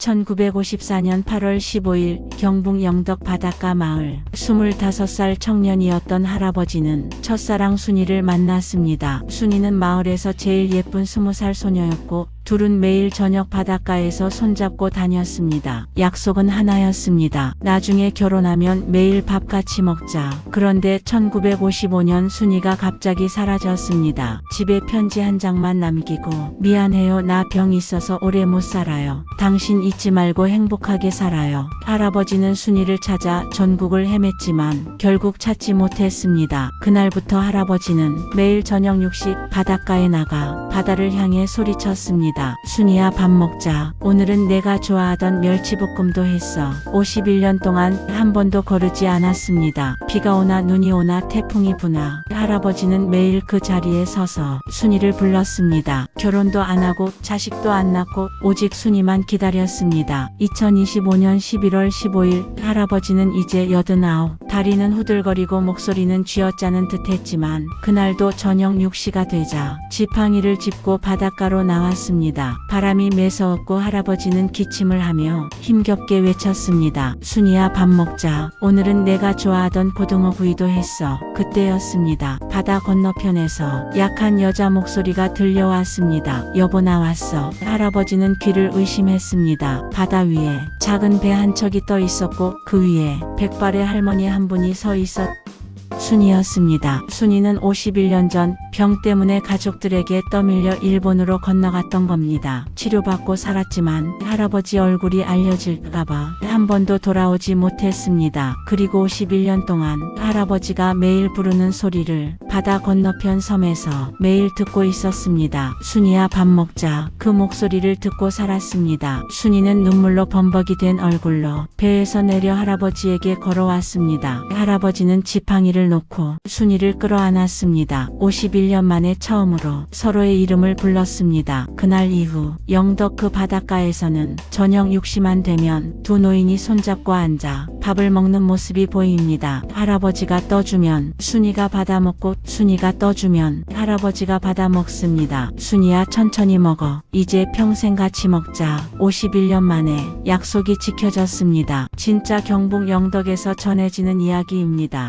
1954년 8월 15일 경북 영덕 바닷가 마을 25살 청년이었던 할아버지는 첫사랑 순이를 만났습니다. 순이는 마을에서 제일 예쁜 20살 소녀였고 둘은 매일 저녁 바닷가에서 손잡고 다녔습니다. 약속은 하나였습니다. 나중에 결혼하면 매일 밥 같이 먹자. 그런데 1955년 순이가 갑자기 사라졌습니다. 집에 편지 한 장만 남기고 미안해요. 나 병 있어서 오래 못 살아요. 당신 잊지 말고 행복하게 살아요. 할아버지는 순이를 찾아 전국을 헤맸지만 결국 찾지 못했습니다. 그날부터 할아버지는 매일 저녁 6시 바닷가에 나가 바다를 향해 소리쳤습니다. 순이야 밥 먹자. 오늘은 내가 좋아하던 멸치볶음도 했어. 51년 동안 한 번도 거르지 않았습니다. 비가 오나 눈이 오나 태풍이 부나 할아버지는 매일 그 자리에 서서 순이를 불렀습니다. 결혼도 안 하고 자식도 안 낳고 오직 순이만 기다렸습니다. 2025년 11월 15일 할아버지는 이제 89, 다리는 후들거리고 목소리는 쥐어짜는 듯했지만 그날도 저녁 6시가 되자 지팡이를 짚고 바닷가로 나왔습니다. 바람이 매서웠고 할아버지는 기침을 하며 힘겹게 외쳤습니다. 순이야 밥 먹자. 오늘은 내가 좋아하던 고등어 구이도 했어. 그때였습니다. 바다 건너편에서 약한 여자 목소리가 들려왔습니다. 여보 나왔어. 할아버지는 귀를 의심했습니다. 바다 위에 작은 배 한 척이 떠 있었고 그 위에 백발의 할머니 한 분이 서 있었 순이었습니다. 순이는 51년 전 병 때문에 가족들에게 떠밀려 일본으로 건너갔던 겁니다. 치료받고 살았지만 할아버지 얼굴이 알려질까봐 한 번도 돌아오지 못했습니다. 그리고 51년 동안 할아버지가 매일 부르는 소리를 바다 건너편 섬에서 매일 듣고 있었습니다. 순이야 밥 먹자. 그 목소리를 듣고 살았습니다. 순이는 눈물로 범벅이 된 얼굴로 배에서 내려 할아버지에게 걸어왔습니다. 할아버지는 지팡이를 놓고 순이를 끌어안았습니다. 51년 만에 처음으로 서로의 이름을 불렀습니다. 그날 이후 영덕 그 바닷가에서는 저녁 6시만 되면 두 노인이 손잡고 앉아 밥을 먹는 모습이 보입니다. 할아버지가 떠주면 순이가 받아먹고 순이가 떠주면 할아버지가 받아먹습니다. 순이야 천천히 먹어. 이제 평생 같이 먹자. 51년 만에 약속이 지켜졌습니다. 진짜 경북 영덕에서 전해지는 이야기입니다.